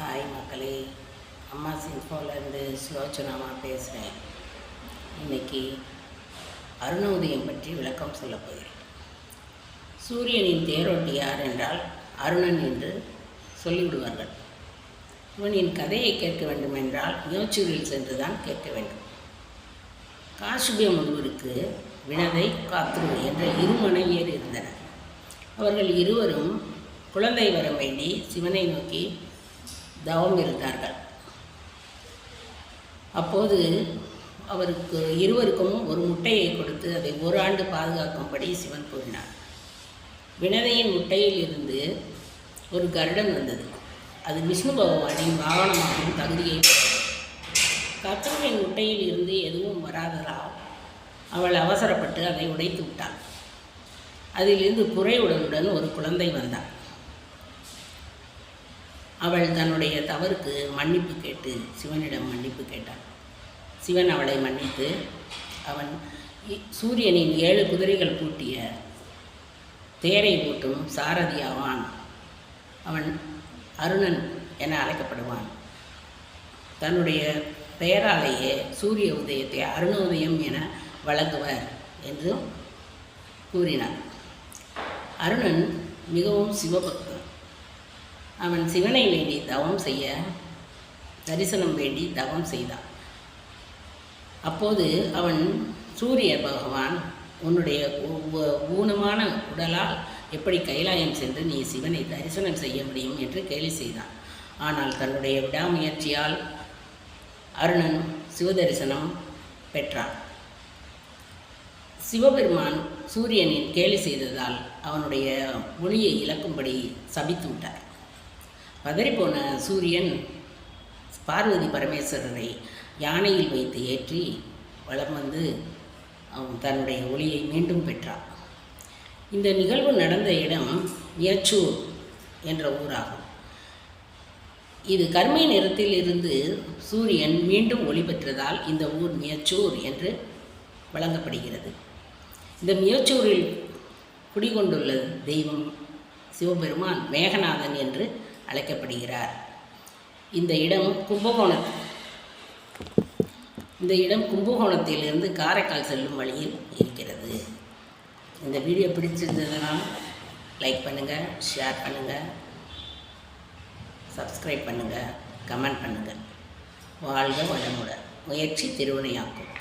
Hi மக்களே. அம்மா சின்ஃபோலேருந்து சுலோச்சனாமா பேசுகிறேன் இன்னைக்கு அருணோதயம் பற்றி விளக்கம் சொல்லப் போகிறேன். சூரியனின் தேரோட்டி யார் என்றால் அருணன் என்று சொல்லிவிடுவார்கள். இவனின் கதையை கேட்க வேண்டுமென்றால் யோச்சூரில் சென்று தான் கேட்க வேண்டும். காசுபிய முனிவருக்கு வினதை காத்ரு என்ற இரு மனைவியர் இருந்தனர் அவர்கள் இருவரும் குழந்தை வர வேண்டி சிவனை நோக்கி தவம் இருந்தார்கள். அப்போது அவருக்கு இருவருக்கும் ஒரு முட்டையை கொடுத்து அதை ஒரு ஆண்டு பாதுகாக்கும்படி சிவன் கூறினார். வினதையின் முட்டையில் இருந்து ஒரு கருடன் வந்தது. அது விஷ்ணு பகவானின் வாகனமாகும் தகுதியை கத்தவனின் முட்டையில் இருந்து எதுவும் வராததால் அவள் அவசரப்பட்டு அதை உடைத்து விட்டாள். அதிலிருந்து குறைவுடனுடன் ஒரு குழந்தை வந்தாள். அவள் தன்னுடைய தவறுக்கு மன்னிப்பு கேட்டு சிவனிடம் மன்னிப்பு கேட்டாள். சிவன் அவளை மன்னித்து அவன் சூரியனின் ஏழு குதிரைகள் பூட்டிய தேரை பூட்டும் சாரதியாவான். அவன் அருணன் என அழைக்கப்படுவான். தன்னுடைய பெயராலேயே சூரிய உதயத்தை அருணோதயம் என வழங்குவர் என்றும் கூறினார் அருணன் மிகவும் சிவபக்தன். அவன் சிவனை வேண்டி தவம் செய்ய தரிசனம் வேண்டி தவம் செய்தான். அப்போது அவன் சூரிய பகவான் உன்னுடைய ஊனமான உடலால் எப்படி கைலாயம் சென்று நீ சிவனை தரிசனம் செய்ய முடியும் என்று கேலி செய்தான். ஆனால் தன்னுடைய விடாமுயற்சியால் அருணன் சிவதரிசனம் பெற்றான். சிவபெருமான் சூரியனின் கேலி செய்ததால் அவனுடைய ஒளியை இழக்கும்படி சபித்து விட்டார். பதறிப்போன சூரியன் பார்வதி பரமேஸ்வரரை யானையில் வைத்து ஏற்றி வளம் வந்து அவன் தன்னுடைய ஒளியை மீண்டும் பெற்றான். இந்த நிகழ்வு நடந்த இடம் மியச்சூர் என்ற ஊராகும். இது கருமை நிறத்தில் இருந்து சூரியன் மீண்டும் ஒளி பெற்றதால் இந்த ஊர் மியச்சூர் என்று வழங்கப்படுகிறது. இந்த மியச்சூரில் குடிகொண்டுள்ள தெய்வம் சிவபெருமான் மேகநாதன் என்று அழைக்கப்படுகிறார். இந்த இடம் கும்பகோணம். இந்த இடம் கும்பகோணத்திலிருந்து காரைக்கால் செல்லும் வழியில் இருக்கிறது. இந்த வீடியோ பிடிச்சிருந்ததுன்னா லைக் பண்ணுங்கள் ஷேர் பண்ணுங்கள் சப்ஸ்கிரைப் பண்ணுங்கள் கமெண்ட் பண்ணுங்கள் வாழ்க வளமுடன். முயற்சி திருவினையாக்கும்.